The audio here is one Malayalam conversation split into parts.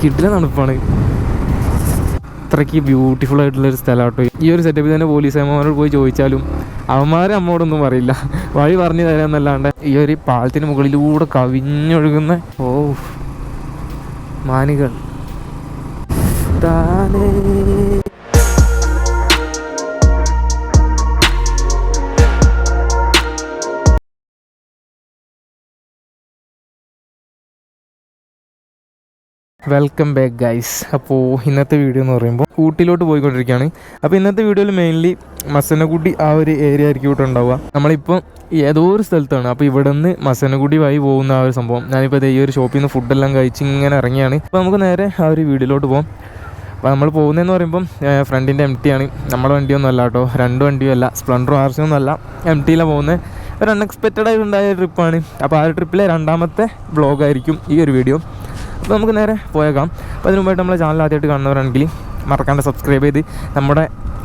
കിഡിലെ തണുപ്പാണ്. അത്രയ്ക്ക് ബ്യൂട്ടിഫുൾ ആയിട്ടുള്ള ഒരു സ്ഥലമാട്ടോ ഈ ഒരു സെറ്റപ്പിൽ തന്നെ പോലീസ് അമ്മമാരോട് പോയി ചോദിച്ചാലും അവന്മാർ അമ്മോടൊന്നും പറയില്ല. വഴി പറഞ്ഞു തരാമെന്നല്ലാണ്ട് ഈ ഒരു പാലത്തിന് മുകളിലൂടെ കവിഞ്ഞൊഴുകുന്ന ഓ മാനുകൾ. താനേ. വെൽക്കം ബാക്ക് ഗൈസ് അപ്പോൾ ഇന്നത്തെ വീഡിയോ എന്ന് പറയുമ്പോൾ ഊട്ടിയിലോട്ട് പോയിക്കൊണ്ടിരിക്കുകയാണ്. അപ്പോൾ ഇന്നത്തെ വീഡിയോയിൽ മെയിൻലി മസനഗുഡി ആ ഒരു ഏരിയ ആയിരിക്കും ഇവിടെ ഉണ്ടാവുക. നമ്മളിപ്പോൾ ഏതോ ഒരു സ്ഥലത്താണ്. അപ്പോൾ ഇവിടെ നിന്ന് മസനഗുഡി വഴി പോകുന്ന ആ ഒരു സംഭവം. ഞാനിപ്പോൾ ഈ ഒരു ഷോപ്പിൽ നിന്ന് ഫുഡെല്ലാം കഴിച്ച് ഇങ്ങനെ ഇറങ്ങിയാണ്. അപ്പോൾ നമുക്ക് നേരെ ആ ഒരു വീഡിയോയിലോട്ട് പോകാം അപ്പോൾ നമ്മൾ പോകുന്നതെന്ന് പറയുമ്പം ഫ്രണ്ടിന്റെ എം ടിയാണ് നമ്മുടെ വണ്ടിയൊന്നും അല്ല കേട്ടോ. രണ്ട് വണ്ടിയും അല്ല. സ്പ്ലണ്ടറും ആർസിയൊന്നും അല്ല. എം ടിയിലാണ് പോകുന്നത് ഒരു അൺഎക്സ്പെക്റ്റഡ് ആയിട്ട് ഉണ്ടായ ട്രിപ്പാണ് അപ്പോൾ ആ ഒരു ട്രിപ്പിലെ രണ്ടാമത്തെ ബ്ലോഗായിരിക്കും ഈ ഒരു വീഡിയോ അപ്പോൾ നമുക്ക് നേരെ പോയേക്കാം. അപ്പോൾ അതിന് മുമ്പായിട്ട് നമ്മളെ ചാനൽ ആദ്യമായിട്ട് കാണുന്നവരാണെങ്കിൽ മറക്കാണ്ട് സബ്സ്ക്രൈബ് ചെയ്ത് നമ്മുടെ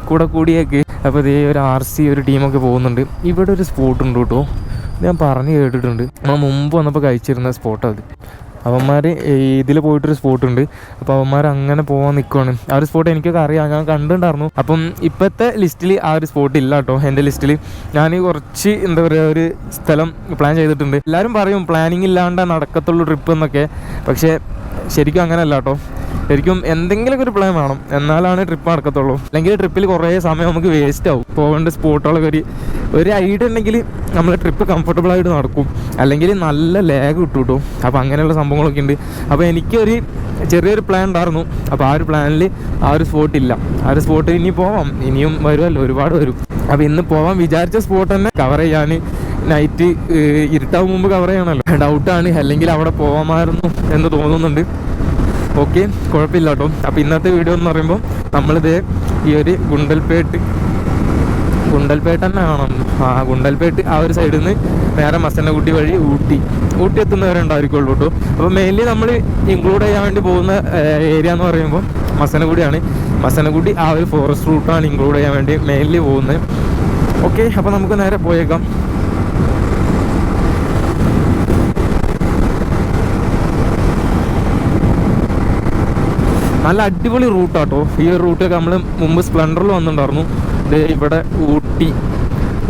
കൂടെ കൂടിയേക്ക്. അപ്പോൾ ഇതേ ഒരു ആർ സി ഒരു ടീമൊക്കെ പോകുന്നുണ്ട്. ഇവിടെ ഒരു സ്പോട്ട് ഉണ്ട് കേട്ടോ. ഞാൻ പറഞ്ഞു കേട്ടിട്ടുണ്ട്. നമ്മൾ മുമ്പ് വന്നപ്പോൾ കഴിച്ചിരുന്ന സ്പോട്ടാണ് അത്. അവന്മാർ ഇതിൽ പോയിട്ടൊരു സ്പോട്ട് ഉണ്ട് അപ്പോൾ അവന്മാർ അങ്ങനെ പോകാൻ നിൽക്കുവാണ് ആ ഒരു സ്പോട്ട് എനിക്കൊക്കെ അറിയാം. ഞാൻ കണ്ടിട്ടുണ്ടായിരുന്നു. അപ്പം ഇപ്പോഴത്തെ ലിസ്റ്റിൽ ആ ഒരു സ്പോട്ട് ഇല്ല കേട്ടോ. എന്റെ ലിസ്റ്റിൽ ഞാൻ കുറച്ച് എന്താ പറയുക ഒരു സ്ഥലം പ്ലാൻ ചെയ്തിട്ടുണ്ട്. എല്ലാവരും പറയും പ്ലാനിങ് ഇല്ലാണ്ട് നടക്കത്തുള്ളൂ ട്രിപ്പ് എന്നൊക്കെ. പക്ഷേ ശരിക്കും അങ്ങനെയല്ല കേട്ടോ ശരിക്കും എന്തെങ്കിലും ഒരു പ്ലാൻ വേണം. എന്നാലാണ് ട്രിപ്പ് നടക്കത്തുള്ളൂ. അല്ലെങ്കിൽ ട്രിപ്പിൽ കുറേ സമയം നമുക്ക് വേസ്റ്റ് ആവും. പോകേണ്ട സ്പോട്ടുകളൊക്കെ ഒരു ഒരു ഐഡിയ ഉണ്ടെങ്കിൽ നമ്മൾ ട്രിപ്പ് കംഫർട്ടബിൾ ആയിട്ട് നടക്കും. അല്ലെങ്കിൽ നല്ല ലാഗ് കിട്ടും കേട്ടോ. അപ്പോൾ അങ്ങനെയുള്ള സംഭവങ്ങളൊക്കെ ഉണ്ട്. അപ്പോൾ എനിക്കൊരു ചെറിയൊരു പ്ലാൻ ഉണ്ടായിരുന്നു. അപ്പോൾ ആ ഒരു പ്ലാനിൽ ആ ഒരു സ്പോട്ട് ഇല്ല. ആ ഒരു സ്പോട്ട് ഇനി പോവാം. ഇനിയും വരുമല്ലോ. ഒരുപാട് വരും. അപ്പോൾ ഇന്ന് പോവാൻ വിചാരിച്ച സ്പോട്ട് തന്നെ കവർ ചെയ്യാൻ നൈറ്റ് ഇരുട്ടാവും മുമ്പ് കവർ ചെയ്യണമല്ലോ ഡൗട്ടാണ് അല്ലെങ്കിൽ അവിടെ പോകാമായിരുന്നു എന്ന് തോന്നുന്നുണ്ട്. ഓക്കെ കുഴപ്പമില്ല കേട്ടോ. അപ്പോൾ ഇന്നത്തെ വീഡിയോ എന്ന് പറയുമ്പോൾ നമ്മളിത് ഈ ഒരു ഗുണ്ടൽപേട്ട് ഗുണ്ടൽപേട്ട് തന്നെ കാണാം. ആ ഗുണ്ടൽപേട്ട് ആ ഒരു സൈഡിൽ നിന്ന് നേരെ മസനക്കുട്ടി വഴി ഊട്ടി. ഊട്ടി എത്തുന്നവരെ ഉണ്ടായിരിക്കുള്ളൂ കേട്ടോ. അപ്പോൾ മെയിൻലി നമ്മൾ ഇൻക്ലൂഡ് ചെയ്യാൻ വേണ്ടി പോകുന്ന ഏരിയ എന്ന് പറയുമ്പോൾ മസനക്കുടിയാണ് മസനക്കുടി ആ ഒരു ഫോറസ്റ്റ് റൂട്ടാണ് ഇൻക്ലൂഡ് ചെയ്യാൻ വേണ്ടി മെയിൻലി പോകുന്നത്. ഓക്കെ അപ്പോൾ നമുക്ക് നേരെ പോയേക്കാം. നല്ല അടിപൊളി റൂട്ടാട്ടോ ഈ ഒരു നമ്മൾ മുമ്പ് സ്പ്ലെൻഡറിൽ വന്നിട്ടുണ്ടായിരുന്നു. ഇവിടെ ഊട്ടി.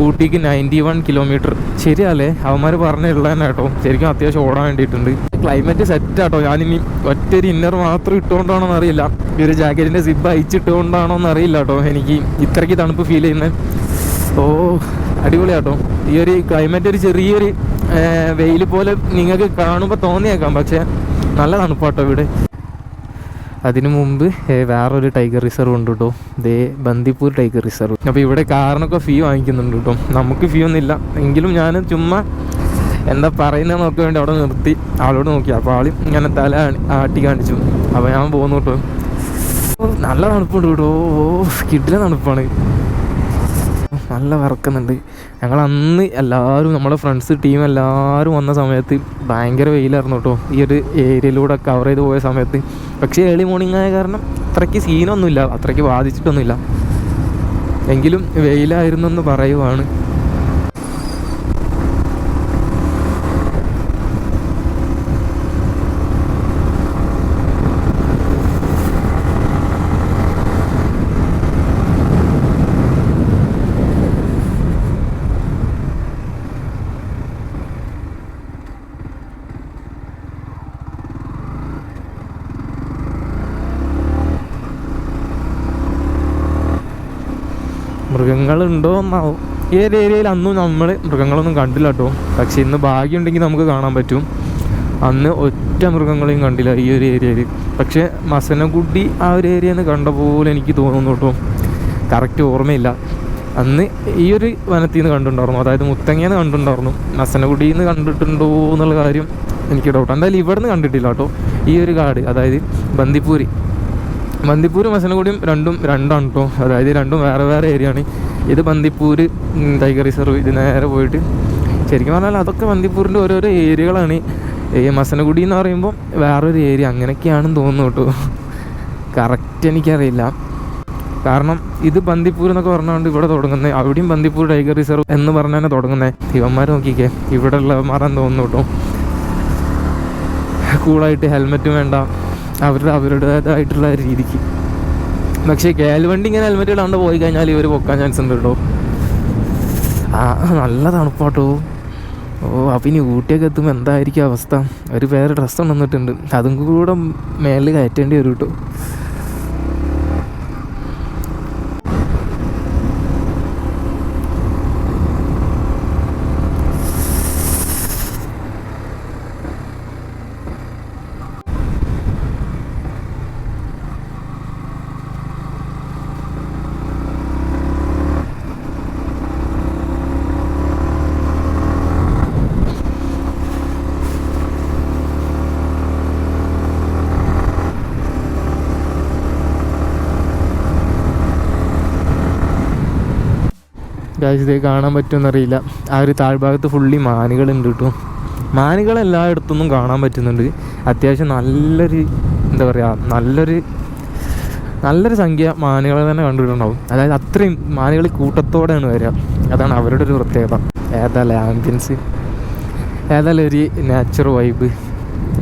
ഊട്ടിക്ക് നയന്റി വൺ കിലോമീറ്റർ ശരിയല്ലേ അവന്മാർ പറഞ്ഞുള്ള തന്നെ കേട്ടോ. ശരിക്കും അത്യാവശ്യം ഓടാൻ വേണ്ടിയിട്ടുണ്ട്. ക്ലൈമറ്റ് സെറ്റ് ആട്ടോ. ഞാനിനി ഒറ്റൊരു ഇന്നർ മാത്രം ഇട്ടുകൊണ്ടാണോ എന്നറിയില്ല ഈ ഒരു ജാക്കറ്റിന്റെ സിബ് അയച്ചിട്ടുകൊണ്ടാണോ എന്നറിയില്ല കേട്ടോ. എനിക്ക് ഇത്രയ്ക്ക് തണുപ്പ് ഫീൽ ചെയ്യുന്നത് ഓ അടിപൊളിയാട്ടോ. ഈ ഒരു ക്ലൈമറ്റ് ഒരു ചെറിയൊരു വെയിൽ പോലെ നിങ്ങൾക്ക് കാണുമ്പോൾ തോന്നിയേക്കാം. പക്ഷേ നല്ല തണുപ്പാട്ടോ ഇവിടെ. അതിനു മുമ്പ് വേറൊരു ടൈഗർ റിസർവ് ഉണ്ട് കേട്ടോ ദേ ബന്ദിപ്പൂർ ടൈഗർ റിസർവ് അപ്പോൾ ഇവിടെ കാറിനൊക്കെ ഫീ വാങ്ങിക്കുന്നുണ്ട് കേട്ടോ നമുക്ക് ഫീ ഒന്നുമില്ല എങ്കിലും ഞാൻ ചുമ്മാ എന്താ പറയുന്നത് നോക്കാൻ വേണ്ടി അവിടെ നിർത്തി. ആളോട് നോക്കി. അപ്പോൾ ആൾ ഇങ്ങനെ തല ആട്ടി കാണിച്ചു. അപ്പോൾ ഞാൻ പോകുന്നു കേട്ടോ നല്ല തണുപ്പുണ്ട് കേട്ടോ ഓ കിഡിലെ തണുപ്പാണ്. നല്ല വറക്കുന്നുണ്ട്. ഞങ്ങൾ അന്ന് എല്ലാവരും നമ്മുടെ ഫ്രണ്ട്സ് ടീം എല്ലാവരും വന്ന സമയത്ത് ഭയങ്കര വെയിലായിരുന്നു കേട്ടോ ഈ ഒരു ഏരിയയിലൂടെ കവർ ചെയ്ത് പോയ സമയത്ത് പക്ഷേ ഏർലി മോർണിംഗ് ആയ കാരണം അത്രയ്ക്ക് സീനൊന്നുമില്ല അത്രയ്ക്ക് ബാധിച്ചിട്ടൊന്നുമില്ല എങ്കിലും വെയിലായിരുന്നു എന്ന് പറയുവാണ്. മൃഗങ്ങളുണ്ടോ എന്നാവും ഈ ഏരിയയിൽ അന്നും നമ്മൾ മൃഗങ്ങളൊന്നും കണ്ടില്ല കേട്ടോ പക്ഷേ ഇന്ന് ഭാഗ്യമുണ്ടെങ്കിൽ നമുക്ക് കാണാൻ പറ്റും. അന്ന് ഒറ്റ മൃഗങ്ങളെയും കണ്ടില്ല ഈ ഒരു ഏരിയയിൽ. പക്ഷേ മസനഗുഡി ആ ഒരു ഏരിയ എന്ന് കണ്ട പോലെ എനിക്ക് തോന്നുന്നു കേട്ടോ കറക്റ്റ് ഓർമ്മയില്ല. അന്ന് ഈ ഒരു വനത്തിൽ നിന്ന് കണ്ടിട്ടുണ്ടായിരുന്നു. അതായത് മുത്തങ്ങയെന്ന് കണ്ടിട്ടുണ്ടായിരുന്നു. മസനഗുഡിയിൽ നിന്ന് കണ്ടിട്ടുണ്ടോ എന്നുള്ള കാര്യം എനിക്ക് ഡൗട്ട് എന്തായാലും ഇവിടെ നിന്ന് കണ്ടിട്ടില്ല കേട്ടോ ഈ ഒരു കാട് അതായത് ബന്ദിപ്പൂരി. ബന്ദിപ്പൂരും മസനഗുഡിയും രണ്ടും രണ്ടാണ് കേട്ടോ അതായത് രണ്ടും വേറെ വേറെ ഏരിയയാണ്. ഇത് ബന്ദിപ്പൂർ ടൈഗർ റിസർവ് ഇത് നേരെ പോയിട്ട് ശരിക്കും പറഞ്ഞാൽ അതൊക്കെ ബന്ദിപ്പൂരിന്റെ ഓരോരോ ഏരിയകളാണ്. ഈ മസനഗുഡി എന്ന് പറയുമ്പോൾ വേറൊരു ഏരിയ. അങ്ങനെയൊക്കെയാണെന്ന് തോന്നുന്നു കേട്ടോ. കറക്റ്റ് എനിക്കറിയില്ല. കാരണം ഇത് ബന്ദിപ്പൂർ എന്നൊക്കെ പറഞ്ഞുകൊണ്ട് ഇവിടെ തുടങ്ങുന്നത്. അവിടെയും ബന്ദിപ്പൂർ ടൈഗർ റിസർവ് എന്ന് പറഞ്ഞാണ് തുടങ്ങുന്നത്. ഇവന്മാർ നോക്കിക്കേ. ഇവിടെ ഉള്ളവന്മാരാന്ന് തോന്നുന്നു കേട്ടോ. കൂളായിട്ട് ഹെൽമെറ്റ് വേണ്ട. അവരുടെ അവരുടേതായിട്ടുള്ള രീതിക്ക്. പക്ഷേ കേൽവണ്ടി ഇങ്ങനെ ഹെൽമെറ്റ് ഇടാണ്ട് പോയി കഴിഞ്ഞാൽ ഇവർ പൊക്കാൻ ചാൻസ് ഉണ്ട് കേട്ടോ. ആ നല്ല തണുപ്പാട്ടോ. ഓ അപ്പം ഇനി ഊട്ടിയൊക്കെ എത്തുമ്പോൾ എന്തായിരിക്കും അവസ്ഥ? ഒരു വേറെ ഡ്രസ്സ് ഉണ്ടെന്നിട്ടുണ്ട് അതും കൂടെ മേലിൽ കയറ്റേണ്ടി വരും കേട്ടോ. ഗായ്സ് കാണാൻ പറ്റുമെന്നറിയില്ല. ആ ഒരു താഴ്ഭാഗത്ത് ഫുള്ളി മാനുകളുണ്ട് കേട്ടോ മാനുകൾ എല്ലായിടത്തൊന്നും കാണാൻ പറ്റുന്നുണ്ട്. അത്യാവശ്യം നല്ലൊരു എന്താ പറയുക നല്ലൊരു നല്ലൊരു സംഖ്യ മാനുകളെ തന്നെ കണ്ടിട്ടുണ്ടാവും. അതായത് അത്രയും മാനുകൾ കൂട്ടത്തോടെയാണ് വരിക. അതാണ് അവരുടെ ഒരു പ്രത്യേകത. ഏതാല്ലേ ആംബിയൻസ് ഏതായാലും ഒരു നാച്ചുറൽ വൈബ്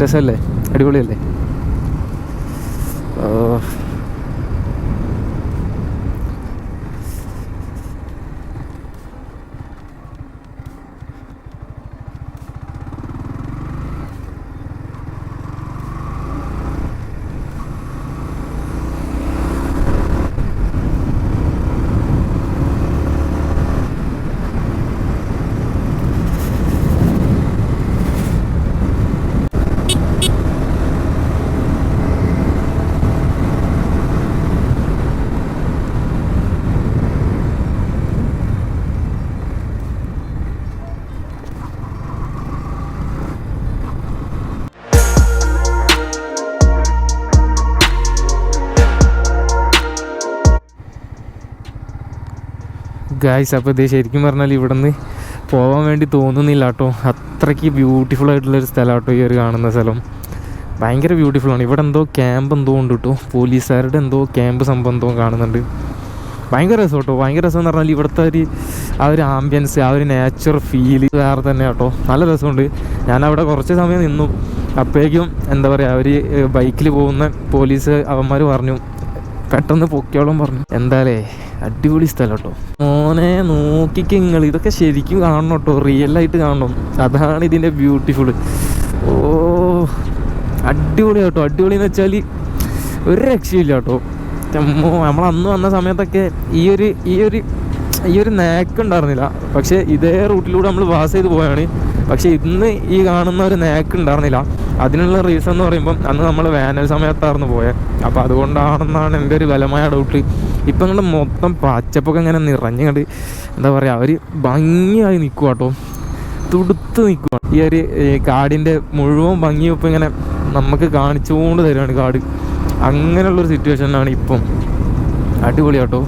രസമല്ലേ? അടിപൊളിയല്ലേ? ഓ. ഗായ്സ് അപ്പോൾ ഇത് ശരിക്കും പറഞ്ഞാൽ ഇവിടെ നിന്ന് പോകാൻ വേണ്ടി തോന്നുന്നില്ല കേട്ടോ അത്രയ്ക്ക് ബ്യൂട്ടിഫുൾ ആയിട്ടുള്ളൊരു സ്ഥലം കേട്ടോ ഈ ഒരു കാണുന്ന സ്ഥലം. ഭയങ്കര ബ്യൂട്ടിഫുൾ ആണ്. ഇവിടെ എന്തോ ക്യാമ്പ് എന്തോ ഉണ്ട് കേട്ടോ പോലീസുകാരുടെ എന്തോ ക്യാമ്പ് സംഭവം എന്തോ കാണുന്നുണ്ട്. ഭയങ്കര രസം കേട്ടോ ഭയങ്കര രസം എന്ന് പറഞ്ഞാൽ ഇവിടുത്തെ ഒരു ആ ഒരു ആംബിയൻസ് ആ ഒരു നേച്ചർ ഫീൽ വേറെ തന്നെ കേട്ടോ നല്ല രസമുണ്ട്. ഞാൻ അവിടെ കുറച്ച് സമയം നിന്നു. അപ്പോഴേക്കും എന്താ പറയുക അവർ ബൈക്കിൽ പോകുന്ന പോലീസ് അവന്മാർ പറഞ്ഞു. പെട്ടെന്ന് പൊക്കിയോളം പറഞ്ഞു. എന്താലേ അടിപൊളി സ്ഥലം കേട്ടോ മോനെ നോക്കിക്ക് നിങ്ങൾ ഇതൊക്കെ ശരിക്കും കാണണം കേട്ടോ റിയൽ ആയിട്ട് കാണണം. അതാണ് ഇതിന്റെ ബ്യൂട്ടിഫുൾ ഓ അടിപൊളി കേട്ടോ അടിപൊളി എന്ന് വെച്ചാൽ ഒരു രക്ഷയില്ല കേട്ടോ നമ്മൾ അന്ന് വന്ന സമയത്തൊക്കെ ഈ ഒരു ഈ ഒരു ഈ ഒരു നേക്ക് ഉണ്ടായിരുന്നില്ല. പക്ഷേ ഇതേ റൂട്ടിലൂടെ നമ്മൾ പാസ് ചെയ്ത് പോയാണ്. പക്ഷേ ഇന്ന് ഈ കാണുന്ന ഒരു നേക്ക് ഉണ്ടായിരുന്നില്ല. അതിനുള്ള റീസൺ എന്ന് പറയുമ്പം അന്ന് നമ്മൾ വേനൽ സമയത്തായിരുന്നു പോയത് അപ്പോൾ അതുകൊണ്ടാണെന്നാണ് എന്റെ ഒരു ബലമായ ഡൗട്ട് ഇപ്പം ഇങ്ങോട്ട് മൊത്തം പച്ചപ്പൊക്കെ ഇങ്ങനെ നിറഞ്ഞുകൊണ്ട് എന്താ പറയുക അവർ ഭംഗിയായി നിൽക്കുക കേട്ടോ തുടുത്ത് നിൽക്കുക ഈ ഒരു കാടിന്റെ മുഴുവൻ ഭംഗി ഇപ്പം ഇങ്ങനെ നമുക്ക് കാണിച്ചുകൊണ്ട് തരുവാണ് കാട്. അങ്ങനെയുള്ളൊരു സിറ്റുവേഷനാണ് ഇപ്പം. അടിപൊളി കേട്ടോ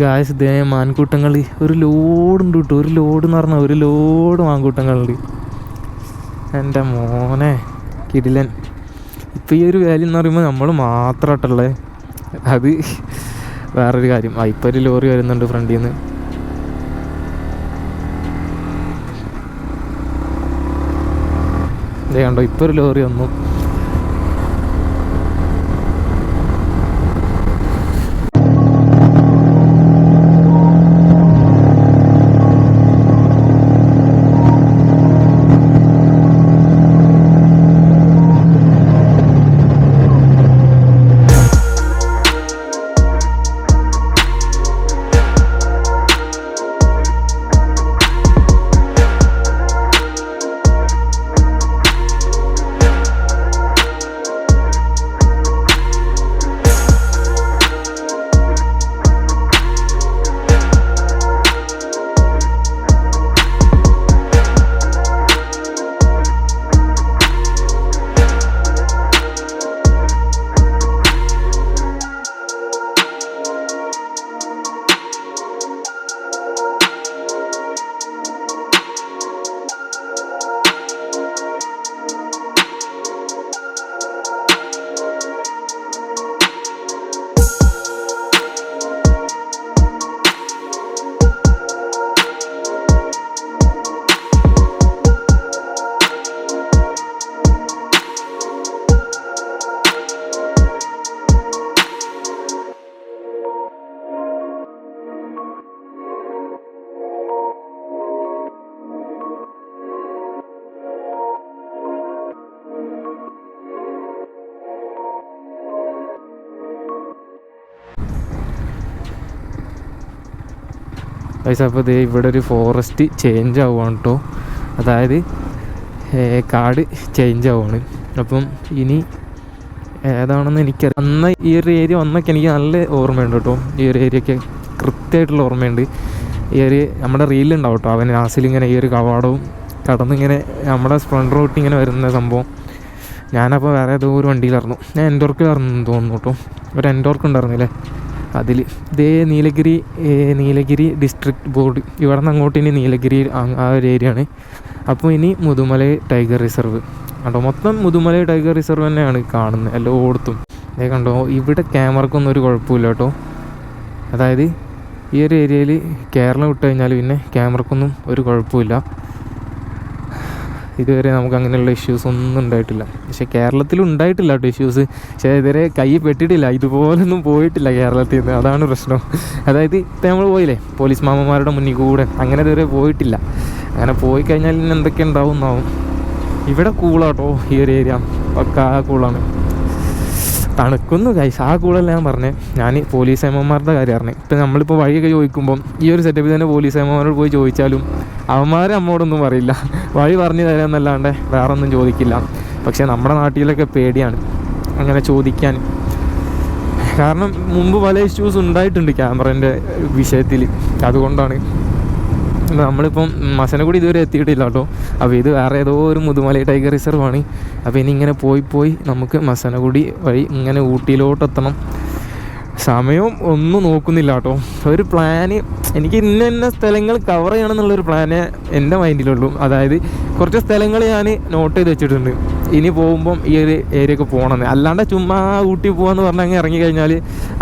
ഗായസ് ദേ മാൻകൂട്ടങ്ങൾ ഒരു ലോഡുണ്ട് കേട്ടോ ഒരു ലോഡ് എന്ന് പറഞ്ഞാൽ ഒരു ലോഡ് മാൻകൂട്ടങ്ങളുണ്ട് എന്റെ മോനെ കിടിലൻ. ഇപ്പം ഈ ഒരു വാലി എന്ന് പറയുമ്പോൾ നമ്മൾ മാത്രമായിട്ടുള്ളത് അത് വേറൊരു കാര്യം. ആ ഇപ്പം ഒരു ലോറി വരുന്നുണ്ട് ഫ്രണ്ടിൽ നിന്ന് ഇതേ കണ്ടോ ഇപ്പം ഒരു ലോറി വന്നു. പൈസ അപ്പോൾ ദേ ഇവിടെ ഒരു ഫോറസ്റ്റ് ചേഞ്ച് ആവുകയാണ് കേട്ടോ അതായത് കാട് ചേഞ്ച് ആവുകയാണ് അപ്പം ഇനി ഏതാണെന്ന് എനിക്ക് അന്ന് ഈ ഒരു ഏരിയ വന്നൊക്കെ എനിക്ക് നല്ല ഓർമ്മയുണ്ട് കേട്ടോ ഈ ഒരു ഏരിയയൊക്കെ കൃത്യമായിട്ടുള്ള ഓർമ്മയുണ്ട്. ഈ ഒരു നമ്മുടെ റീലുണ്ടാവും കേട്ടോ അവൻ നാസിലിങ്ങനെ ഈ ഒരു കവാടവും കടന്നിങ്ങനെ നമ്മുടെ സ്പ്ലൻഡർ റൂട്ട് ഇങ്ങനെ വരുന്ന സംഭവം. ഞാനപ്പോൾ വേറെ ഏതോ ഒരു വണ്ടിയിലായിരുന്നു. ഞാൻ എൻഡോർക്കിലായിരുന്നു തോന്നുന്നു കേട്ടോ ഒരു എൻഡോർക്ക് ഉണ്ടായിരുന്നില്ലേ? അതിൽ ഇതേ നീലഗിരി നീലഗിരി ഡിസ്ട്രിക്ട് ബോർഡ് ഇവിടെ നിന്ന് അങ്ങോട്ട് ഇനി നീലഗിരി ആ- ഒരു ഏരിയ ആണ്. അപ്പോൾ ഇനി മുതുമല ടൈഗർ റിസർവ് കണ്ടോ? മൊത്തം മുതുമല ടൈഗർ റിസർവ് തന്നെയാണ് കാണുന്നത് എല്ലായിടത്തും. അതേ കണ്ടോ? ഇവിടെ ക്യാമറക്കൊന്നും ഒരു കുഴപ്പമില്ല കേട്ടോ. അതായത് ഈ ഒരു ഏരിയയിൽ കേരളം വിട്ട് കഴിഞ്ഞാൽ പിന്നെ ക്യാമറക്കൊന്നും ഒരു കുഴപ്പമില്ല. ഇതുവരെ നമുക്ക് അങ്ങനെയുള്ള ഇഷ്യൂസ് ഒന്നും ഉണ്ടായിട്ടില്ല. പക്ഷേ കേരളത്തിൽ ഉണ്ടായിട്ടില്ല കേട്ടോ ഇഷ്യൂസ് പക്ഷേ ഇതുവരെ കൈ പെട്ടിട്ടില്ല. ഇതുപോലൊന്നും പോയിട്ടില്ല കേരളത്തിൽ നിന്ന്. അതാണ് പ്രശ്നം. അതായത് ഇപ്പം നമ്മൾ പോയില്ലേ? പോലീസ് മാമന്മാരുടെ മുന്നിൽ കൂടെ. അങ്ങനെ ഇതുവരെ പോയിട്ടില്ല. അങ്ങനെ പോയി കഴിഞ്ഞാൽ ഇനി എന്തൊക്കെ ഉണ്ടാവും എന്നാവും. ഇവിടെ കൂളാട്ടോ ഈ ഒരു ഏരിയ പക്കാ കൂളാണ്. തണുക്കുന്നു കൈസ് ആ കൂളല്ല ഞാൻ പറഞ്ഞത് ഞാൻ പോലീസ് എമ്മമാരുടെ കാര്യം പറഞ്ഞു ഇപ്പം നമ്മളിപ്പോൾ വഴിയൊക്കെ ചോദിക്കുമ്പം ഈ ഒരു സെറ്റപ്പിൽ തന്നെ പോലീസ് എമ്മമാരോട് പോയി ചോദിച്ചാലും അവന്മാർ നമ്മോടൊന്നും അറിയില്ല വഴി പറഞ്ഞു തരാമെന്നല്ലാണ്ട് വേറെ ഒന്നും ചോദിക്കില്ല. പക്ഷേ നമ്മുടെ നാട്ടിലൊക്കെ പേടിയാണ് അങ്ങനെ ചോദിക്കാൻ. കാരണം മുമ്പ് പല ഇഷ്യൂസ് ഉണ്ടായിട്ടുണ്ട് ക്യാമറേന്റെ വിഷയത്തിൽ. അതുകൊണ്ടാണ്. നമ്മളിപ്പം കൂടി ഇതുവരെ എത്തിയിട്ടില്ല കേട്ടോ. അപ്പോൾ ഇത് വേറെ ഏതോ ഒരു മുതുമല ടൈഗർ റിസർവാണ്. അപ്പോൾ ഇനി ഇങ്ങനെ പോയി പോയി നമുക്ക് മസനഗുടി വഴി ഇങ്ങനെ ഊട്ടിയിലോട്ട് എത്തണം സമയവും ഒന്നും നോക്കുന്നില്ല കേട്ടോ. ഒരു പ്ലാന് എനിക്ക് ഇന്ന ഇന്ന സ്ഥലങ്ങൾ കവർ ചെയ്യണം എന്നുള്ളൊരു പ്ലാന് എന്റെ മൈൻഡിലുള്ളൂ അതായത് കുറച്ച് സ്ഥലങ്ങൾ ഞാൻ നോട്ട് ചെയ്ത് വെച്ചിട്ടുണ്ട്. ഇനി പോകുമ്പം ഈ ഒരു ഏരിയയൊക്കെ പോകണമെന്ന്. അല്ലാണ്ട് ചുമ്മാ ഊട്ടി പോകാന്ന് പറഞ്ഞാൽ അങ്ങ് ഇറങ്ങി കഴിഞ്ഞാൽ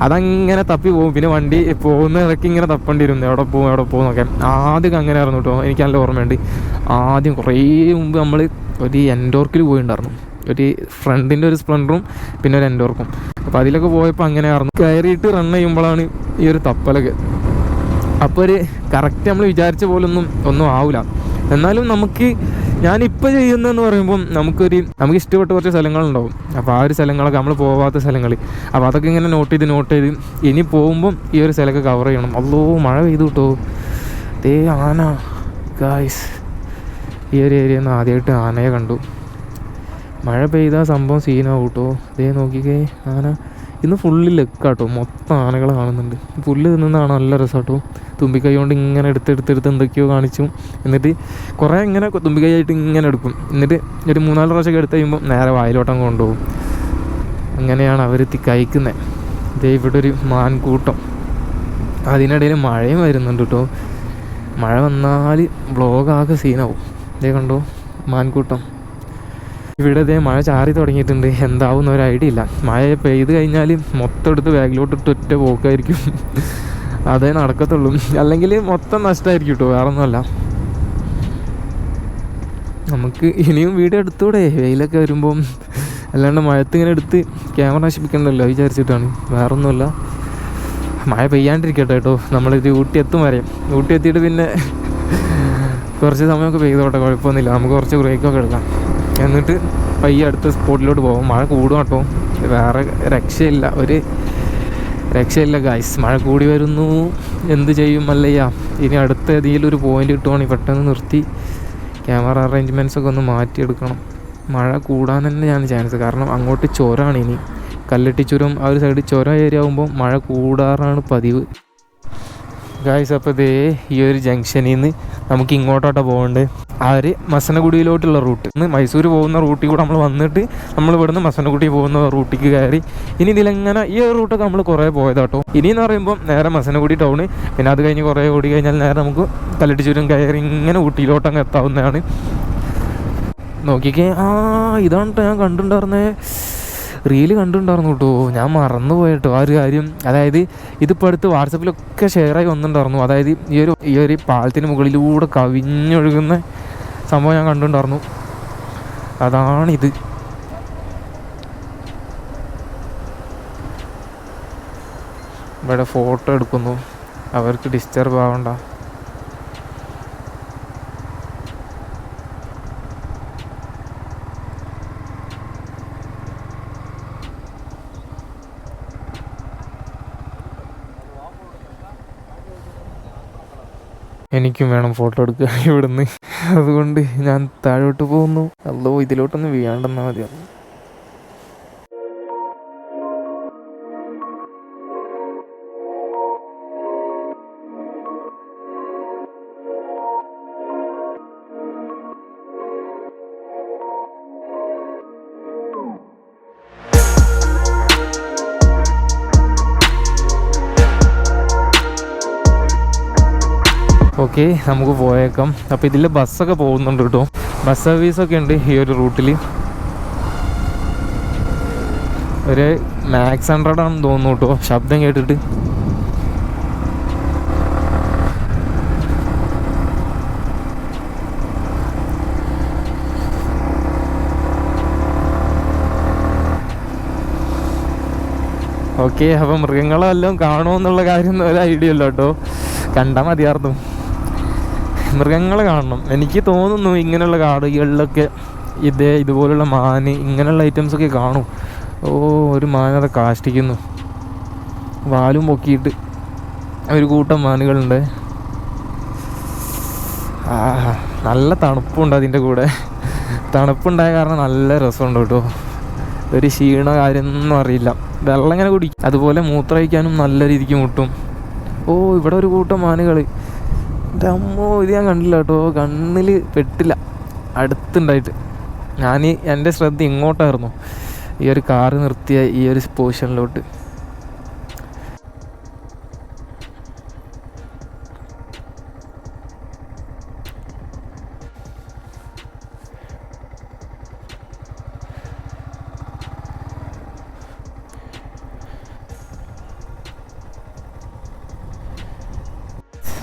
അതങ്ങനെ തപ്പി പോകും. പിന്നെ വണ്ടി പോകുന്നതൊക്കെ ഇങ്ങനെ തപ്പേണ്ടി എവിടെ പോകും എവിടെ പോകും ഒക്കെ ആദ്യമൊക്കെ അങ്ങനെ ആയിരുന്നു കേട്ടോ. എനിക്ക് നല്ല ഓർമ്മയുണ്ട്. ആദ്യം കുറേ മുമ്പ് നമ്മൾ ഒരു എൻഡോർക്കിൽ പോയിട്ടുണ്ടായിരുന്നു ഒരു ഫ്രണ്ടിന്റെ ഒരു സ്പ്ലൻഡറും പിന്നെ ഒരു എൻഡോർക്കും അപ്പോൾ അതിലൊക്കെ പോയപ്പോൾ അങ്ങനെ ആയിരുന്നു. കയറിയിട്ട് റൺ ചെയ്യുമ്പോഴാണ് ഈ ഒരു തപ്പലൊക്കെ. അപ്പോൾ ഒരു കറക്റ്റ് നമ്മൾ വിചാരിച്ച പോലൊന്നും ഒന്നും ആവില്ല എന്നാലും നമുക്ക് ഞാനിപ്പോൾ ചെയ്യുന്നതെന്ന് പറയുമ്പം നമുക്കൊരു നമുക്ക് ഇഷ്ടപ്പെട്ട കുറച്ച് സ്ഥലങ്ങളുണ്ടാവും. അപ്പോൾ ആ ഒരു സ്ഥലങ്ങളൊക്കെ നമ്മൾ പോവാത്ത സ്ഥലങ്ങൾ അപ്പോൾ അതൊക്കെ ഇങ്ങനെ നോട്ട് ചെയ്ത് നോട്ട് ചെയ്ത് ഇനി പോകുമ്പം ഈ ഒരു സ്ഥലമൊക്കെ കവർ ചെയ്യണം. അല്ലോ മഴ പെയ്തു കിട്ടോ ദേ ആന ഗായ്സ് ഈ ഒരു ഏരിയയിൽ നിന്ന് ആദ്യമായിട്ട് ആനയെ കണ്ടു. മഴ പെയ്താൽ സംഭവം സീനാവും കേട്ടോ ദേ നോക്കിക്കേ ആന. ഇന്ന് ഫുള്ള് ലെക്കാട്ടോ. മൊത്തം ആനകൾ കാണുന്നുണ്ട്. പുല്ല് തിന്നുന്നതാണ് നല്ല രസമാട്ടോ തുമ്പിക്കൈ കൊണ്ട് ഇങ്ങനെ എടുത്തെടുത്തെടുത്ത് എടുത്ത് എടുത്ത് എന്തൊക്കെയോ കാണിച്ചു. എന്നിട്ട് കുറേ ഇങ്ങനെ തുമ്പിക്കൈ ആയിട്ട് ഇങ്ങനെ എടുക്കും. എന്നിട്ട് ഒരു മൂന്നാൽ പ്രാവശ്യമൊക്കെ എടുത്ത് കഴിയുമ്പോൾ നേരെ വായിലോട്ടം കൊണ്ടുപോകും. അങ്ങനെയാണ് അവരെത്തി കഴിക്കുന്നത് ഇതേ ഇവിടെ ഒരു മാൻകൂട്ടം. അതിനിടയിൽ മഴയും വരുന്നുണ്ട് കേട്ടോ മഴ വന്നാൽ ബ്ലോഗാകെ സീനാവും. ഇതേ കണ്ടോ? മാൻകൂട്ടം. ഇവിടെ ഇതേ മഴ ചാറി തുടങ്ങിയിട്ടുണ്ട്. എന്താവുന്ന ഒരു ഐഡിയ ഇല്ല. മഴ പെയ്ത് കഴിഞ്ഞാൽ മൊത്തം എടുത്ത് ബാഗിലോട്ട് ഇട്ട് ഒറ്റ പോക്കായിരിക്കും. അതേ നടക്കത്തുള്ളൂ. അല്ലെങ്കിൽ മൊത്തം നഷ്ടമായിരിക്കും കേട്ടോ വേറെ ഒന്നുമല്ല നമുക്ക് ഇനിയും വീഡിയോ എടുത്തൂടെ. വെയിലൊക്കെ വരുമ്പോൾ അല്ലാണ്ട് മഴത്ത് ഇങ്ങനെ എടുത്ത് ക്യാമറ നശിപ്പിക്കണ്ടല്ലോ വിചാരിച്ചിട്ടാണ്. വേറെ ഒന്നുമല്ല മഴ പെയ്യാണ്ടിരിക്കട്ടെ കേട്ടോ നമ്മളിത് ഊട്ടി എത്തും വരെ. ഊട്ടി എത്തിയിട്ട് പിന്നെ കുറച്ച് സമയമൊക്കെ പെയ്തോട്ടെ. കുഴപ്പമൊന്നുമില്ല. നമുക്ക് കുറച്ച് ബ്രേക്കൊക്കെ എടുക്കാം. എന്നിട്ട് പയ്യെ അടുത്ത സ്പോട്ടിലോട്ട് പോകും മഴ കൂടും കേട്ടോ. വേറെ രക്ഷയില്ല. ഒരു രക്ഷയില്ല ഗായ്സ് മഴ കൂടി വരുന്നു. എന്ത് ചെയ്യും അല്ലയ്യ ഇനി അടുത്ത ഏതെങ്കിലും ഒരു പോയിന്റ് കിട്ടുവാണെങ്കിൽ പെട്ടെന്ന് നിർത്തി ക്യാമറ അറേഞ്ച്മെന്റ്സ് ഒക്കെ ഒന്ന് മാറ്റിയെടുക്കണം. മഴ കൂടാൻ തന്നെയാണ് ചാൻസ് കാരണം അങ്ങോട്ട് ചുരമാണ് ഇനി. കല്ലെട്ടി ചുരം ആ ഒരു സൈഡ് ചുരം ഏരിയ ആകുമ്പോൾ മഴ കൂടാറാണ് പതിവ്. ഗായ്സ് അപ്പോൾ ഇതേ ഈ ഒരു ജംഗ്ഷനിൽ നിന്ന് നമുക്ക് ഇങ്ങോട്ടോട്ടാ പോകേണ്ടത് ആ ഒരു മസനഗുഡിയിലോട്ടുള്ള റൂട്ട്. ഇന്ന് മൈസൂർ പോകുന്ന റൂട്ടിൽ കൂടെ നമ്മൾ വന്നിട്ട് നമ്മൾ ഇവിടുന്ന് മസനഗുഡി പോകുന്ന റൂട്ടിക്ക് കയറി. ഇനി ഇതിലെങ്ങനെ ഈ ഒരു റൂട്ടൊക്കെ നമ്മൾ കുറേ പോയതാട്ടോ. ഇനി എന്ന് പറയുമ്പോൾ നേരെ മസനഗുഡി ടൗൺ പിന്നെ അത് കഴിഞ്ഞ് കുറേ ഓടി കഴിഞ്ഞാൽ നേരെ നമുക്ക് കല്ലട്ടിച്ചൂരും കയറി ഇങ്ങനെ ഊട്ടിയിലോട്ട് അങ്ങ് എത്താവുന്നതാണ്. നോക്കിക്കേ. ആ ഇതാണ് ഞാൻ കണ്ടിട്ടുണ്ടായിരുന്നേ. റീൽ കണ്ടിട്ടുണ്ടായിരുന്നു കേട്ടോ ഞാൻ മറന്നു പോയിട്ടോ. ആ ഒരു കാര്യം അതായത് ഇതിപ്പോൾ അടുത്ത് വാട്സപ്പിലൊക്കെ ഷെയറായി വന്നിട്ടുണ്ടായിരുന്നു. അതായത് ഈ ഒരു ഈ ഒരു പാലത്തിന് മുകളിലൂടെ കവിഞ്ഞൊഴുകുന്ന സംഭവം ഞാൻ കണ്ടിട്ടുണ്ടായിരുന്നു. അതാണിത്. ഇവിടെ ഫോട്ടോ എടുക്കുന്നു. അവർക്ക് ഡിസ്റ്റർബ് ആവണ്ട. എനിക്കും വേണം ഫോട്ടോ എടുക്കുക ഇവിടുന്ന്. അതുകൊണ്ട് ഞാൻ താഴോട്ട് പോകുന്നു. അല്ലോ ഇതിലോട്ടൊന്ന് വീഴാണ്ടെന്നാൽ മതിയാവും ഓക്കെ നമുക്ക് പോയേക്കാം. അപ്പോൾ ഇതിൽ ബസ്സൊക്കെ പോകുന്നുണ്ട് കേട്ടോ. ബസ് സർവീസൊക്കെ ഉണ്ട് ഈ ഒരു റൂട്ടിൽ ഒരു മാക്സ് ഹൺഡ്രഡ് ആണെന്ന് തോന്നുന്നു കേട്ടോ ശബ്ദം കേട്ടിട്ട്. ഓക്കെ അപ്പം മൃഗങ്ങളെല്ലാം കാണുമെന്നുള്ള കാര്യം ഒരു ഐഡിയ ഇല്ല കേട്ടോ. കണ്ടാൽ മതിയായിരുന്നു. മൃഗങ്ങളെ കാണണം. എനിക്ക് തോന്നുന്നു ഇങ്ങനെയുള്ള കാടുകളിലൊക്കെ ഇതേ ഇതുപോലുള്ള മാന് ഇങ്ങനെയുള്ള ഐറ്റംസൊക്കെ കാണും. ഓ ഒരു മാനത കാഷ്ടിക്കുന്നു. വാലും പൊക്കിയിട്ട് ഒരു കൂട്ടം മാനുകളുണ്ട്. ആ നല്ല തണുപ്പുണ്ട് അതിന്റെ കൂടെ. തണുപ്പുണ്ടായ കാരണം നല്ല രസമുണ്ട് കേട്ടോ. ഒരു ക്ഷീണ കാര്യമൊന്നും അറിയില്ല. വെള്ളം ഇങ്ങനെ കുടിക്കും. അതുപോലെ മൂത്രമൊഴിക്കാനും നല്ല രീതിക്ക് മുട്ടും. ഓ ഇവിടെ ഒരു കൂട്ടം മാനുകൾ എന്റെ അമ്മോ ഇത് ഞാൻ കണ്ടില്ല കേട്ടോ. കണ്ണിൽ പെട്ടില്ല. അടുത്തുണ്ടായിട്ട്. ഞാൻ എന്റെ ശ്രദ്ധ ഇങ്ങോട്ടായിരുന്നു. ഈ ഒരു കാറ് നിർത്തിയ ഈ ഒരു പൊസിഷനിലോട്ട്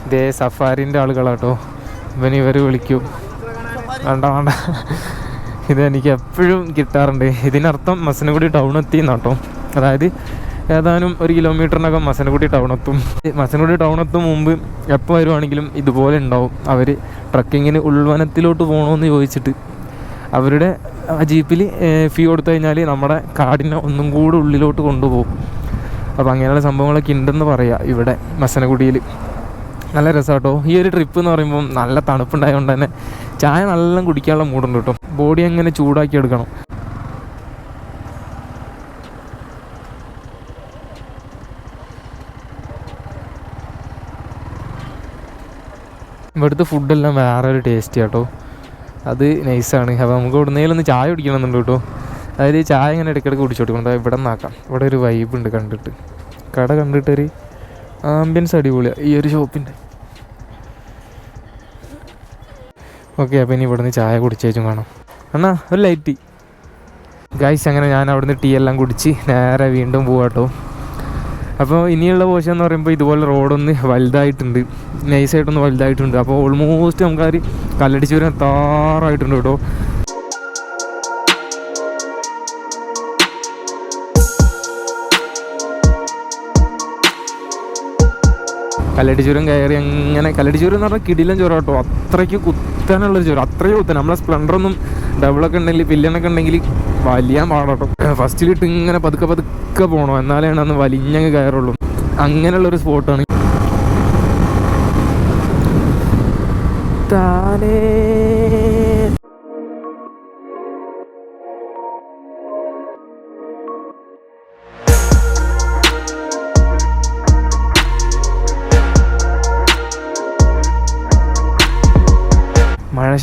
ഇതേ സഫാരിന്റെ ആളുകളാട്ടോ. ഇവന് ഇവർ വിളിക്കും. വേണ്ട വേണ്ട. ഇതെനിക്ക് എപ്പോഴും കിട്ടാറുണ്ട്. ഇതിനർത്ഥം മസനഗുഡി ടൗൺ എത്തി എന്നാട്ടോ അതായത് ഏതാനും ഒരു കിലോമീറ്ററിനകം മസനഗുഡി ടൗൺ എത്തും. മസനഗുഡി ടൗൺ എത്തും മുമ്പ് എപ്പോൾ വരുവാണെങ്കിലും ഇതുപോലെ ഉണ്ടാവും. അവർ ട്രക്കിങ്ങിന് ഉൾവനത്തിലോട്ട് പോകണമെന്ന് ചോദിച്ചിട്ട്. അവരുടെ ജീപ്പിൽ ഫീ കൊടുത്തു കഴിഞ്ഞാൽ നമ്മുടെ കാടിനെ ഒന്നും കൂടെ ഉള്ളിലോട്ട് കൊണ്ടുപോകും. അപ്പോൾ അങ്ങനെയുള്ള സംഭവങ്ങളൊക്കെ ഉണ്ടെന്ന് പറയാം ഇവിടെ മസനഗുഡിയിൽ നല്ല രസമാട്ടോ ഈ ഒരു ട്രിപ്പ് എന്ന് പറയുമ്പോൾ നല്ല തണുപ്പുണ്ടായതുകൊണ്ട് തന്നെ ചായ നല്ല കുടിക്കാനുള്ള മൂടുണ്ട് കേട്ടോ. ബോഡി അങ്ങനെ ചൂടാക്കി എടുക്കണം. ഇവിടുത്തെ ഫുഡെല്ലാം വേറെ ഒരു ടേസ്റ്റ് കേട്ടോ അത് നൈസാണ് അപ്പോൾ നമുക്ക് ഇവിടുന്നേലും ഒന്ന് ചായ കുടിക്കണമെന്നുണ്ട് കേട്ടോ. അതായത് ചായ ഇങ്ങനെ ഇടയ്ക്കിടയ്ക്ക് കുടിച്ചു കൊടുക്കണം. ഇവിടെ നിന്നാക്കാം ഇവിടെ ഒരു വൈബ് ഉണ്ട് കണ്ടിട്ട്. കട കണ്ടിട്ടൊരു ആംബിയൻസ് അടിപൊളിയാണ് ഈ ഒരു ഷോപ്പിന്റെ ഓക്കെ അപ്പോൾ ഇനി ഇവിടുന്ന് ചായ കുടിച്ചേച്ചും കാണാം. അണ്ണാ ഒരു ലൈറ്റ് ഗൈസ് അങ്ങനെ ഞാൻ അവിടുന്ന് ടീ എല്ലാം കുടിച്ച് നേരെ വീണ്ടും പോവാട്ടോ. അപ്പോൾ ഇനിയുള്ള പോഷൻ എന്ന് പറയുമ്പോൾ ഇതുപോലെ റോഡൊന്ന് വലുതായിട്ടുണ്ട്. നൈസായിട്ടൊന്ന് വലുതായിട്ടുണ്ട്. അപ്പോൾ ഓൾമോസ്റ്റ് നമുക്കാർ കല്ലടിച്ച് വരാൻ താറായിട്ടുണ്ട് കേട്ടോ. കല്ലടി ചുരം കയറി അങ്ങനെ കല്ലടി ചുരം എന്ന് പറഞ്ഞാൽ കിടിലൻ ചുരം കേട്ടോ. അത്രയ്ക്ക് കുത്താനുള്ളൊരു ചുരം. അത്രയും കുത്താൻ. നമ്മളെ സ്പ്ലെൻഡറൊന്നും ഡബിളൊക്കെ ഉണ്ടെങ്കിൽ പില്ലനൊക്കെ ഉണ്ടെങ്കിൽ വലിയാൻ പാടാട്ടോ ഫസ്റ്റിലിട്ട് ഇങ്ങനെ പതുക്കെ പതുക്കെ പോകണം എന്നാലേ അന്ന് വലിഞ്ഞങ്ങ് കയറുള്ളൂ. അങ്ങനെയുള്ളൊരു സ്പോട്ടാണ് താനേ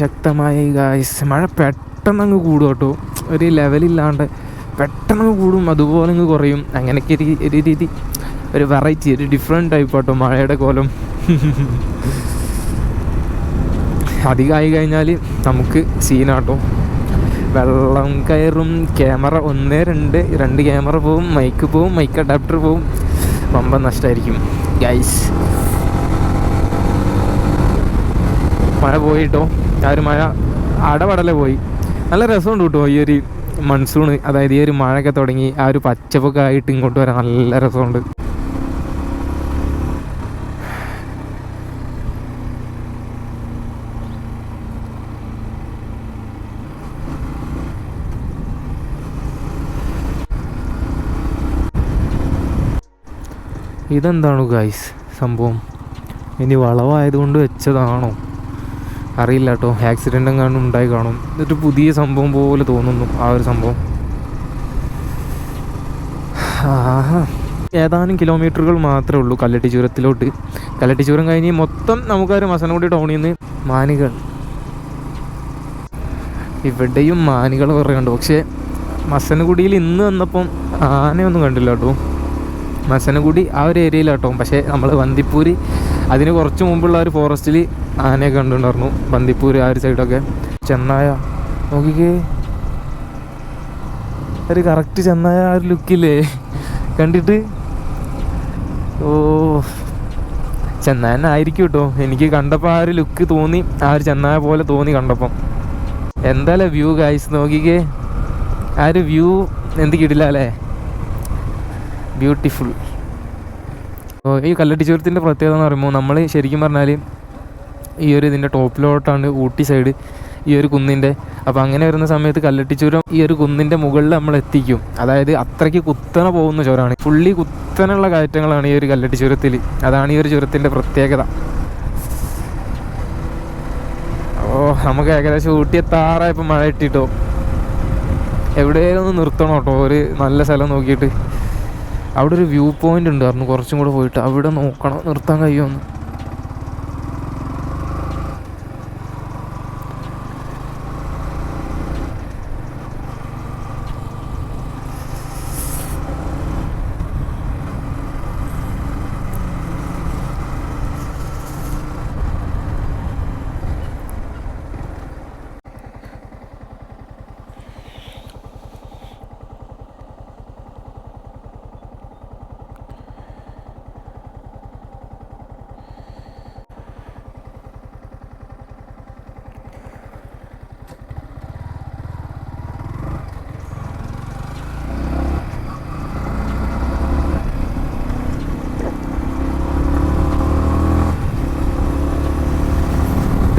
ശക്തമായി ഗായ്സ് മഴ പെട്ടെന്ന് അങ്ങ് കൂടും കേട്ടോ. ഒരു ലെവലില്ലാണ്ട് പെട്ടെന്ന് കൂടും അതുപോലെ അങ്ങ് കുറയും. അങ്ങനെയൊക്കെ ഒരു ഒരു രീതി ഒരു വെറൈറ്റി ഒരു ഡിഫറെന്റ് ടൈപ്പ് കേട്ടോ മഴയുടെ കോലം. അധികമായി കഴിഞ്ഞാൽ നമുക്ക് സീനാട്ടോ വെള്ളം കയറും ക്യാമറ ഒന്ന് രണ്ട് രണ്ട് ക്യാമറ പോവും മൈക്ക് പോവും മൈക്ക് അഡാപ്റ്റർ പോവും. വമ്പ നഷ്ടമായിരിക്കും ഗൈസ് മഴ പോയിട്ടോ ആ ഒരു മഴ അടപടലെ പോയി. നല്ല രസമുണ്ട് കേട്ടോ ഈ ഒരു മൺസൂണ് അതായത് ഈ ഒരു മഴയൊക്കെ തുടങ്ങി ആ ഒരു പച്ചപ്പൊക്കെ ആയിട്ട് ഇങ്ങോട്ട് വരാൻ നല്ല രസമുണ്ട്. ഇതെന്താണ് ഗൈസ് സംഭവം? ഇനി വളവായതുകൊണ്ട് വെച്ചതാണോ? അറിയില്ല കേട്ടോ ആക്സിഡന്റ് എങ്ങാനും ഉണ്ടായി കാണും. എന്നിട്ട് പുതിയ സംഭവം പോലെ തോന്നുന്നു ആ ഒരു സംഭവം. ഏതാനും കിലോമീറ്ററുകൾ മാത്രമേ ഉള്ളൂ കല്ലട്ടി ചുരത്തിലോട്ട് കല്ലട്ടി ചുരം കഴിഞ്ഞ് മൊത്തം നമുക്കൊരു മസനഗുഡി ടൗണിൽ നിന്ന് മാനുകൾ. ഇവിടെയും മാനുകൾ കുറേ കണ്ടു. പക്ഷേ മസനഗുഡിയിൽ ഇന്ന് വന്നപ്പം ആനയൊന്നും കണ്ടില്ല കേട്ടോ മസനഗുഡി ആ ഒരു ഏരിയയിലാട്ടോ പക്ഷേ നമ്മൾ വന്തിപ്പൂര് അതിന് കുറച്ച് മുമ്പുള്ള ഒരു ഫോറസ്റ്റിൽ ആനയൊക്കെ കണ്ടുണ്ടായിരുന്നു. ബന്ദിപ്പൂർ ആ ഒരു സൈഡൊക്കെ. ചെന്നായ. നോക്കിക്കേ. ഒരു കറക്റ്റ് ചെന്നായ ആ ഒരു ലുക്കില്ലേ കണ്ടിട്ട്? ഓ. ചെന്നായ ആയിരിക്കും കേട്ടോ എനിക്ക് കണ്ടപ്പോൾ ആ ഒരു ലുക്ക് തോന്നി. ആ ഒരു ചെന്നായ പോലെ തോന്നി കണ്ടപ്പം. എന്തായാലും വ്യൂ ഗൈസ് നോക്കിക്കേ. ആ ഒരു വ്യൂ എന്ത് കിട്ടില്ല അല്ലേ? ബ്യൂട്ടിഫുൾ ഈ കല്ലട്ടി ചുരത്തിന്റെ പ്രത്യേകത എന്ന് പറയുമ്പോൾ നമ്മൾ ശരിക്കും പറഞ്ഞാൽ ഈ ഒരു ഇതിന്റെ ടോപ്പിലോട്ടാണ് ഊട്ടി സൈഡ് ഈ ഒരു കുന്നിന്റെ. അപ്പോൾ അങ്ങനെ വരുന്ന സമയത്ത് കല്ലട്ടിച്ചുരം ഈ ഒരു കുന്നിന്റെ മുകളിൽ നമ്മൾ എത്തിക്കും. അതായത് അത്രയ്ക്ക് കുത്തന പോകുന്ന ചുരമാണ് ഫുള്ളി കുത്തനുള്ള കയറ്റങ്ങളാണ് ഈ ഒരു കല്ലട്ടി ചുരത്തിൽ അതാണ് ഈ ഒരു ചുരത്തിന്റെ പ്രത്യേകത. ഓ നമുക്ക് ഏകദേശം ഊട്ടി എത്താറായപ്പോൾ മഴ ഇട്ടിട്ടോ എവിടെയെങ്കിലും ഒന്ന് നിർത്തണം കേട്ടോ. ഒരു നല്ല സ്ഥലം നോക്കിയിട്ട്. അവിടെ ഒരു വ്യൂ പോയിന്റ് ഉണ്ടായിരുന്നു കുറച്ചും കൂടെ പോയിട്ട് അവിടെ നോക്കണം. നിർത്താൻ കഴിയുമെന്ന്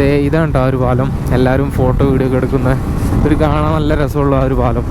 ദേ ആ ഒരു പാലം. എല്ലാവരും ഫോട്ടോ വീഡിയോ ഒക്കെ എടുക്കുന്ന ഒരു കാണാൻ നല്ല രസമുള്ള ആ ഒരു പാലം.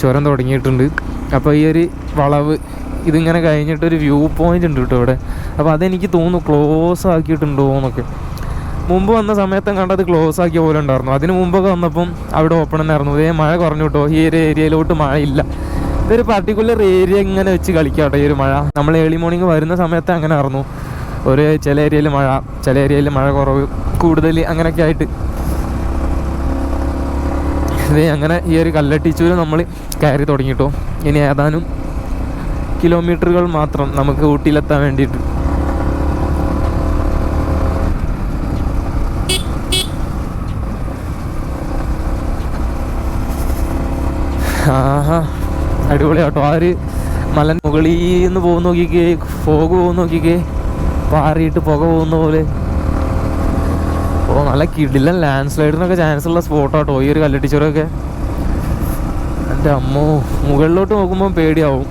ചുരം തുടങ്ങിയിട്ടുണ്ട്. അപ്പോൾ ഈ ഒരു വളവ് ഇതിങ്ങനെ കഴിഞ്ഞിട്ടൊരു വ്യൂ പോയിന്റ് ഉണ്ട് കേട്ടോ ഇവിടെ. അപ്പോൾ അതെനിക്ക് തോന്നുന്നു ക്ലോസ് ആക്കിയിട്ടുണ്ടോ എന്നൊക്കെ. മുമ്പ് വന്ന സമയത്തും കണ്ടത് ക്ലോസ് ആക്കിയ പോലെ ഉണ്ടായിരുന്നു. അതിന് മുമ്പൊക്കെ വന്നപ്പം അവിടെ ഓപ്പൺ തന്നെയായിരുന്നു ഇതേ മഴ കുറഞ്ഞു കേട്ടോ. ഈ ഒരു ഏരിയയിലോട്ട് മഴയില്ല ഇതൊരു പർട്ടിക്കുലർ ഏരിയ ഇങ്ങനെ വെച്ച് കളിക്കാം കേട്ടോ ഈ ഒരു മഴ. നമ്മൾ ഏർലി മോർണിംഗ് വരുന്ന സമയത്ത് അങ്ങനെ ആയിരുന്നു ഒരു ചില ഏരിയയിൽ മഴ ചില ഏരിയയിൽ മഴ കുറവ് കൂടുതൽ അങ്ങനെയൊക്കെ ആയിട്ട്. ഇത് അങ്ങനെ ഈ ഒരു കല്ലട്ടിച്ചൂര് നമ്മൾ കയറി തുടങ്ങിട്ടോ. ഇനി ഏതാനും കിലോമീറ്ററുകൾ മാത്രം നമുക്ക് ഊട്ടിയിലെത്താൻ വേണ്ടിയിട്ട്. ആഹാ അടിപൊളിയാട്ടോ. ആ ഒരു മലൻ മുകളിൽ നിന്ന് പോകുന്ന നോക്കിക്കേ ഫോഗ് പോകുന്ന നോക്കിക്കേ. പാറിയിട്ട് പുക പോകുന്ന പോലെ. ഓ നല്ല കിടിലൻ ലാൻഡ് സ്ലൈഡിനൊക്കെ ചാൻസ് ഉള്ള സ്പോട്ടാട്ടോ ഈ ഒരു കല്ലട്ടിച്ചോറൊക്കെ എന്റെ അമ്മോ മുകളിലോട്ട് നോക്കുമ്പോൾ പേടിയാവും.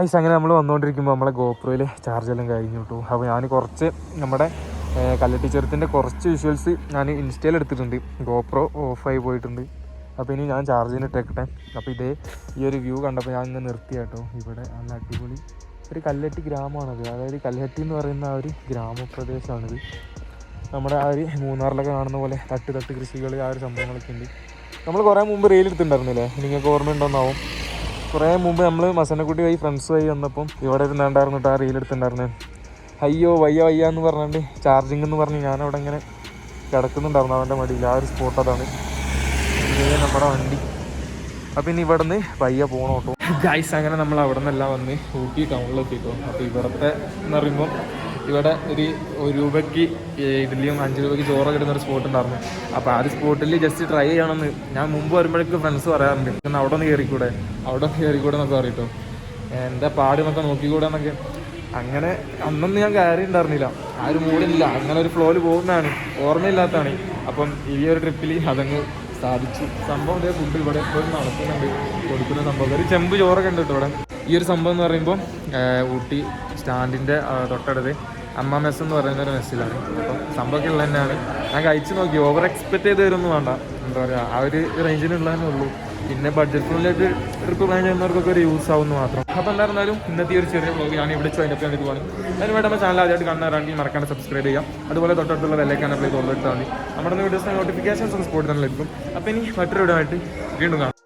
ഗായ്സ് അങ്ങനെ നമ്മൾ വന്നുകൊണ്ടിരിക്കുമ്പോൾ നമ്മളെ ഗോപ്രോയിൽ ചാർജ് എല്ലാം കഴിഞ്ഞു കിട്ടും അപ്പോൾ ഞാൻ കുറച്ച് നമ്മുടെ കല്ലട്ടി ചെറുത്തിന്റെ കുറച്ച് വിഷ്വൽസ് ഞാൻ ഇൻസ്റ്റയിൽ എടുത്തിട്ടുണ്ട്. ഗോപ്രോ ഓഫായി പോയിട്ടുണ്ട്. അപ്പോൾ ഇനി ഞാൻ ചാർജിന് ഇട്ടേക്കട്ടെ. അപ്പോൾ ഇതേ ഈ ഒരു വ്യൂ കണ്ടപ്പോൾ ഞാൻ ഇങ്ങനെ നിർത്തി കേട്ടോ. ഇവിടെ നല്ല അടിപൊളി ഒരു കല്ലട്ടി ഗ്രാമമാണത്. അതായത് കല്ലട്ടി എന്ന് പറയുന്ന ആ ഒരു ഗ്രാമപ്രദേശമാണിത്. നമ്മുടെ ആ ഒരു മൂന്നാറിലൊക്കെ കാണുന്ന പോലെ തട്ട് തട്ട് കൃഷികൾ ആ ഒരു സംഭവങ്ങളൊക്കെ ഉണ്ട്. നമ്മൾ കുറേ മുമ്പ് റെയിൽ എടുത്തിട്ടുണ്ടായിരുന്നില്ലേ? നിങ്ങൾക്ക് ഓർമ്മ ഉണ്ടോന്നാവും കുറേ മുമ്പ് നമ്മൾ മസനക്കുട്ടി വഴി ഫ്രണ്ട്സ് വഴി വന്നപ്പം ഇവിടെ ഇരുന്നുണ്ടായിരുന്നു ആ റീൽ എടുത്തിട്ടുണ്ടായിരുന്നെ അയ്യോ വയ്യ വയ്യ എന്ന് പറഞ്ഞിട്ട് ചാർജിങ് എന്ന് പറഞ്ഞ് ഞാനവിടെ ഇങ്ങനെ കിടക്കുന്നുണ്ടായിരുന്നു അവന്റെ മടിയിൽ. ആ ഒരു സ്പോട്ട് അതാണ്. നമ്മുടെ വണ്ടി. അപ്പം ഇനി ഇവിടെ നിന്ന് പയ്യ പോകണം കേട്ടോ ഗൈസ് അങ്ങനെ നമ്മൾ അവിടെ നിന്നെല്ലാം വന്ന് ഊട്ടി ടൗണിലെത്തിയിട്ടോ അപ്പോൾ ഇവിടുത്തെ എന്ന് പറയുമ്പോൾ ഇവിടെ ഒരു ഒരു രൂപയ്ക്ക് ഇഡ്ഡലിയും അഞ്ച് രൂപയ്ക്ക് ചോറൊക്കെ ഇടുന്ന ഒരു സ്പോട്ട് ഉണ്ടായിരുന്നു. അപ്പോൾ ആ ഒരു സ്പോട്ടിൽ ജസ്റ്റ് ട്രൈ ചെയ്യണമെന്ന്. ഞാൻ മുമ്പ് വരുമ്പോഴേക്കും ഫ്രണ്ട്സ് പറയാറുണ്ട്. എന്നാൽ അവിടെ ഒന്ന് കയറിക്കൂടെ അവിടെ ഒന്ന് കയറിക്കൂടെ എന്നൊക്കെ പറയട്ടോ എന്താ പാട് എന്നൊക്കെ നോക്കിക്കൂടെ എന്നൊക്കെ. അങ്ങനെ അന്നൊന്നും ഞാൻ കയറി ഉണ്ടായിരുന്നില്ല. ആ ഒരു മൂടില്ല അങ്ങനെ ഒരു ഫ്ലോയിൽ പോകുന്നതാണ്. ഓർമ്മയില്ലാത്തതാണ്. അപ്പം ഈ ഒരു ട്രിപ്പിൽ അതങ്ങ് സാധിച്ചു. സംഭവം ഇതേ ഫുഡ് ഇവിടെ എപ്പോഴും നടക്കുന്നുണ്ട്. കൊടുക്കുന്ന സംഭവം. ഒരു ചെമ്പ് ചോറൊക്കെ ഉണ്ട് കേട്ടോ ഇവിടെ. ഈ ഒരു സംഭവം എന്ന് പറയുമ്പോൾ ഊട്ടി സ്റ്റാൻഡിന്റെ തൊട്ടടുത്ത് അമ്മ മെസ് എന്ന് പറയുന്ന ഒരു മെസ്സിലാണ്. അപ്പം സംഭവമൊക്കെ ഉള്ളത് തന്നെയാണ്. ഞാൻ കഴിച്ചു നോക്കി ഓവർ എക്സ്പെക്ട് ചെയ്ത് വരുമൊന്നും വേണ്ട. എന്താ പറയുക ആ ഒരു റേഞ്ചിനുള്ളതന്നെ ഉള്ളൂ. പിന്നെ ബഡ്ജറ്റ് ഫ്രണ്ട്ലിയായിട്ട് ട്രിപ്പ് പ്ലാൻ ചെയ്യുന്നവർക്കൊക്കെ ഒരു യൂസ് ആവുന്നു മാത്രം. അപ്പോൾ എന്തായിരുന്നാലും ഇന്നത്തെ ഒരു ചെറിയ ബ്ലോഗ് ഞാൻ ഇവിടെ വെച്ച് അപ്പ് വേണ്ടി പോകണം അതിന് വേണ്ടി നമ്മുടെ ചാനൽ ആദ്യമായിട്ട് കാണുന്നവരാണെങ്കിൽ മറക്കാണ്ട് സബ്സ്ക്രൈബ് ചെയ്യാം അതുപോലെ തൊട്ടടുത്തുള്ള വെല്ലേക്കാൻ അപ്ലൈ കൊടുത്താൽ മതി. നമ്മുടെ വീഡിയോസ് നോട്ടിഫിക്കേഷൻസ് സ്പോട്ട് തന്നെ ലഭിക്കും അപ്പോൾ ഇനി മറ്റൊരു വീഡിയോ ആയിട്ട് വീണ്ടും കാണാം.